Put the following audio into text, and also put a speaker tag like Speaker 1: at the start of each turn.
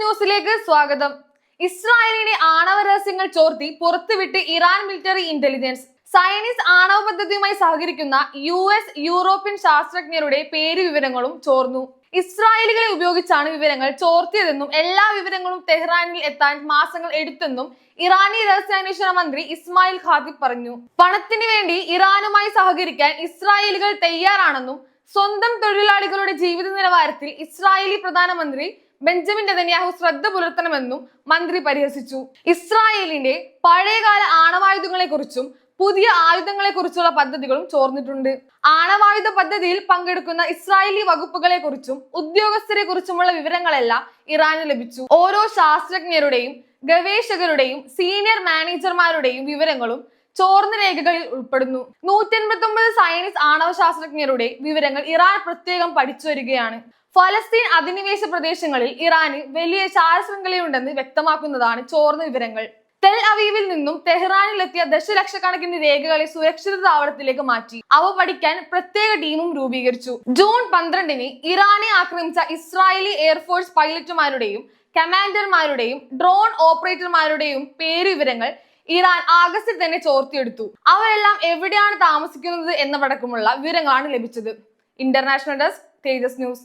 Speaker 1: ന്യൂസിലേക്ക് സ്വാഗതം. ഇസ്രായേലിന്റെ ആണവ രഹസ്യങ്ങൾ ചോർത്തി പുറത്തുവിട്ട് ഇറാൻ മിലിറ്ററി ഇന്റലിജൻസ് സയനീസ് ആണവ പദ്ധതിയുമായി സഹകരിക്കുന്ന യു എസ് യൂറോപ്യൻ ശാസ്ത്രജ്ഞരുടെ പേര് വിവരങ്ങളും ചോർന്നു. ഇസ്രായേലികളെ ഉപയോഗിച്ചാണ് വിവരങ്ങൾ ചോർത്തിയതെന്നും എല്ലാ വിവരങ്ങളും തെഹ്റാനിൽ എത്താൻ മാസങ്ങൾ എടുത്തെന്നും ഇറാനി രഹസ്യാന്വേഷണ മന്ത്രി ഇസ്മായിൽ ഖാദിബ് പറഞ്ഞു. പണത്തിന് വേണ്ടി ഇറാനുമായി സഹകരിക്കാൻ ഇസ്രായേലുകൾ തയ്യാറാണെന്നും സ്വന്തം തൊഴിലാളികളുടെ ജീവിത നിലവാരത്തിൽ ഇസ്രായേലി പ്രധാനമന്ത്രി ബെഞ്ചമിൻ നെതന്യാഹു ശ്രദ്ധ പുലർത്തണമെന്നും മന്ത്രി പരിഹസിച്ചു. ഇസ്രായേലിന്റെ പഴയകാല ആണവായുധങ്ങളെ കുറിച്ചും പുതിയ ആയുധങ്ങളെ കുറിച്ചുള്ള പദ്ധതികളും ചോർന്നിട്ടുണ്ട്. ആണവായുധ പദ്ധതിയിൽ പങ്കെടുക്കുന്ന ഇസ്രായേലി വകുപ്പുകളെ കുറിച്ചും ഉദ്യോഗസ്ഥരെ കുറിച്ചുമുള്ള വിവരങ്ങളെല്ലാം ഇറാന് ലഭിച്ചു. ഓരോ ശാസ്ത്രജ്ഞരുടെയും ഗവേഷകരുടെയും സീനിയർ മാനേജർമാരുടെയും വിവരങ്ങളും ചോർന്ന രേഖകളിൽ ഉൾപ്പെടുന്നു. നൂറ്റി എൺപത്തി സയൻസ് ആണവ ശാസ്ത്രജ്ഞരുടെ വിവരങ്ങൾ ഇറാൻ പ്രത്യേകം പഠിച്ചു വരികയാണ്. ഫലസ്തീൻ അധിനിവേശ പ്രദേശങ്ങളിൽ ഇറാന് വലിയ ചാരശൃംഖലയുണ്ടെന്ന് വ്യക്തമാക്കുന്നതാണ് ചോർന്ന വിവരങ്ങൾ. തെൽ അവീവിൽ നിന്നും തെഹ്റാനിലെത്തിയ ദശലക്ഷക്കണക്കിന് രേഖകളെ സുരക്ഷിത താവളത്തിലേക്ക് മാറ്റി. അവ പഠിക്കാൻ പ്രത്യേക ടീമും രൂപീകരിച്ചു. ജൂൺ പന്ത്രണ്ടിന് ഇറാനെ ആക്രമിച്ച ഇസ്രായേലി എയർഫോഴ്സ് പൈലറ്റുമാരുടെയും കമാൻഡർമാരുടെയും ഡ്രോൺ ഓപ്പറേറ്റർമാരുടെയും പേര് വിവരങ്ങൾ ഇറാൻ ആഗസ്റ്റിൽ തന്നെ ചോർത്തിയെടുത്തു. അവരെല്ലാം എവിടെയാണ് താമസിക്കുന്നത് എന്നതടക്കമുള്ള വിവരങ്ങളാണ് ലഭിച്ചത്. ഇന്റർനാഷണൽ ഡെസ്ക് തേജസ് ന്യൂസ്